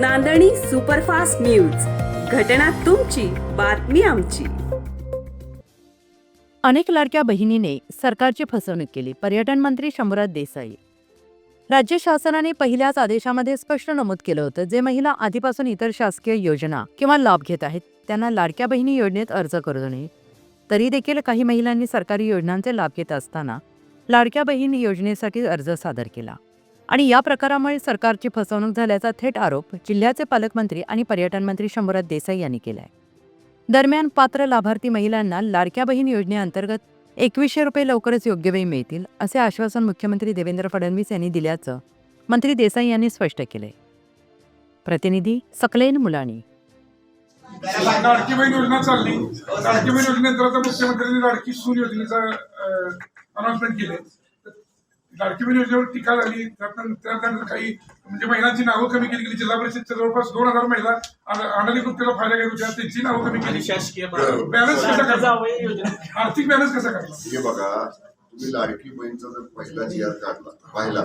नांदणी superfast news. घटना तुमची बातमी आमची. अनेक लाडक्या बहिणीने सरकारची फसवणूक केली पर्यटन मंत्री शंभूराज देसाई. राज्य शासनाने पहिल्याच आदेशामध्ये स्पष्ट नमूद केलं होतं जे महिला आधीपासून इतर शासकीय योजना किंवा लाभ घेत आहेत त्यांना लाडक्या बहिणी योजनेत अर्ज करू नये. तरी देखील काही महिलांनी सरकारी योजनांचे लाभ घेत असताना लाडक्या बहीण योजनेसाठी अर्ज सादर केला. आणि या प्रकारामुळे सरकारची फसवणूक झाल्याचा थेट आरोप जिल्ह्याचे पालकमंत्री आणि पर्यटन मंत्री शंभूराज देसाई यांनी केला आहे दरम्यान पात्र लाभार्थी महिलांना लाडक्या बहीण योजनेअंतर्गत एकवीसशे रुपये लवकरच योग्य वेळी मिळतील असे आश्वासन मुख्यमंत्री देवेंद्र फडणवीस यांनी दिल्याचं मंत्री देसाई यांनी स्पष्ट केले प्रतिनिधी सकलेन मुलानी. लाडकी बहीण योजना चालली. लाडकी बहीण योजनेअंतर्गत मुख्यमंत्र्यांनी लाडकी सून योजनेचा अनाउन्समेंट केले लाडकी बहीण योजनेवर टीका झाली. त्यानंतर काही म्हणजे महिलांची नावं कमी केली गेली. जिल्हा परिषदच्या जवळपास दोन हजार महिला अनधिकृततेला फायदा घेत होत्या. त्यांची नावं कमी केली. शासकीय बॅलन्स कसा योजना. आर्थिक बॅलन्स कसा करणार? हे बघा तुम्ही लाडकी बहीणचा जर पहिला जी आर काढला पाहिला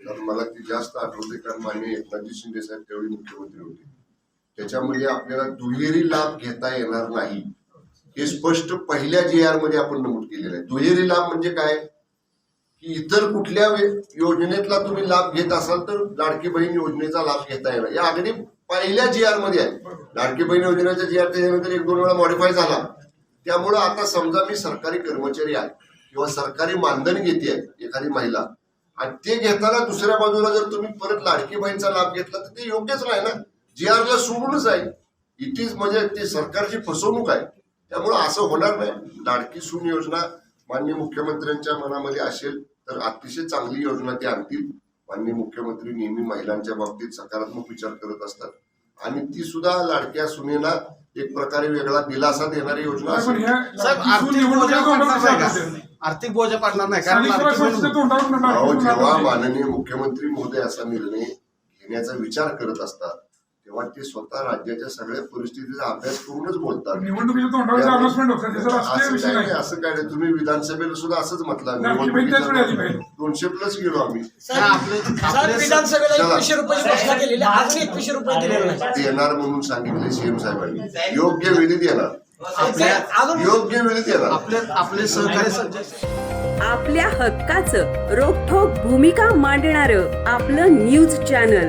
तर मला ती जास्त आठवते. कारण माननीय एकनाथजी शिंदे साहेब त्यावेळी मुख्यमंत्री होते. त्याच्यामध्ये आपल्याला दुहेरी लाभ घेता येणार नाही. हे स्पष्ट पहिल्या जी आरमध्ये आपण नमूद केलेलं आहे. दुहेरी लाभ म्हणजे काय? की इतर कुठल्या योजनेतला तुम्ही लाभ घेत असाल तर लाडकी बहीण योजनेचा लाभ घेता येणार. या अगदी पहिल्या जी आरमध्ये आहे. लाडकी बहीण योजनेच्या जी आर त्याच्यानंतर एक दोन वेळा मॉडिफाय झाला. त्यामुळं आता समजा मी सरकारी कर्मचारी आहे किंवा सरकारी मानधन घेते आहे एखादी महिला आणि ते घेताना दुसऱ्या बाजूला जर तुम्ही परत लाडकी बहीणचा लाभ घेतला तर ते योग्यच नाही ना. जी आरला सोडूनच आहे. इट इज म्हणजे ते सरकारची फसवणूक आहे. त्यामुळं असं होणार नाही. लाडकी सून योजना माननीय मुख्यमंत्र्यांच्या मनामध्ये असेल. तर अतिशय चांगली योजना ते आणतील. माननीय मुख्यमंत्री नेहमी महिलांच्या बाबतीत सकारात्मक विचार करत असतात. आणि ती सुद्धा लाडक्या सुनेला एक प्रकारे वेगळा दिलासा देणारी योजना असेल. आर्थिक बोजा पडणार नाही कारण जेव्हा माननीय मुख्यमंत्री महोदय असा निर्णय घेण्याचा विचार करत असतात तेव्हा ते स्वतः राज्याच्या सगळ्या परिस्थितीचा अभ्यास करूनच बोलतात. निवडणुकीच्या तोंडावर अनाउन्समेंट होतं त्याचा राष्ट्रीय असं विषय काय नाही. नाही असं काय नाही. तुम्ही विधानसभेला सुद्धा असंच म्हटलं. लाडकी बहीण त्याच वेळी आली पाहिजे. दोनशे प्लस गेलो आम्ही. हा, आपले साहेब आपले विधानसभेला चला. एकवीसशे रुपयाची घोषणा केलेली आहे. अजून एकवीसशे रुपये दिलेले नाही. देणार म्हणून सांगितले सीएम साहेबांनी. योग्य वेळी देणार आपल्या अजून योग्य वेळी देणार आपले आपले सहकारी संजय आपल्या हक्काचं रोखठोक भूमिका मांडणारं आपलं न्यूज चॅनल.